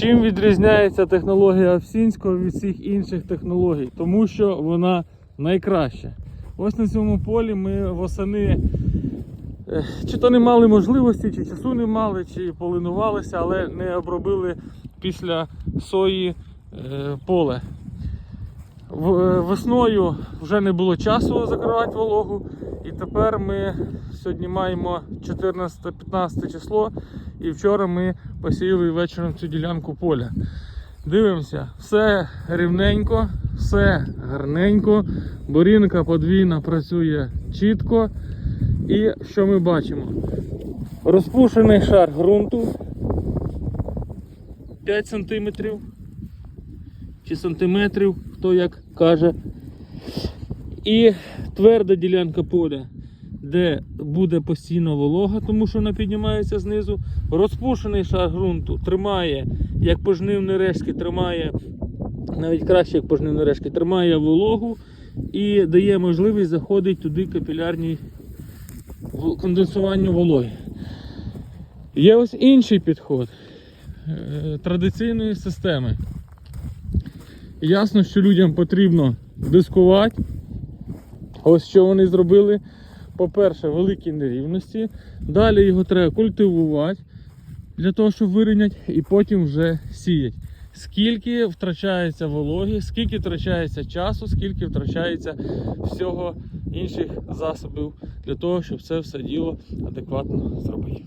Чим відрізняється технологія Овсінського від всіх інших технологій? Тому що вона найкраща. Ось на цьому полі ми восени чи то не мали можливості, чи часу не мали, чи полинувалися, але не обробили після сої е, поле. Е, Весною вже не було часу закривати вологу, і тепер ми сьогодні маємо 14-15 число, і вчора ми посіяли вечором цю ділянку поля. Дивимося, все рівненько, все гарненько, борінка подвійна працює чітко. І що ми бачимо? Розпушений шар ґрунту 5 см чи сантиметрів, хто як каже. І тверда ділянка поля, де буде постійно волога, тому що вона піднімається знизу. Розпушений шар ґрунту тримає, як пожнивні решки, тримає, навіть краще, як пожнивні решки, тримає вологу і дає можливість заходити туди капілярній в- конденсуванню вологи. Є ось інший підход е, традиційної системи. Ясно, що людям потрібно дискувати. Ось що вони зробили. По-перше, великі нерівності. Далі його треба культивувати для того, щоб вирівняти, і потім вже сіять. Скільки втрачається вологи, скільки втрачається часу, скільки втрачається всього інших засобів для того, щоб це все діло адекватно зробити.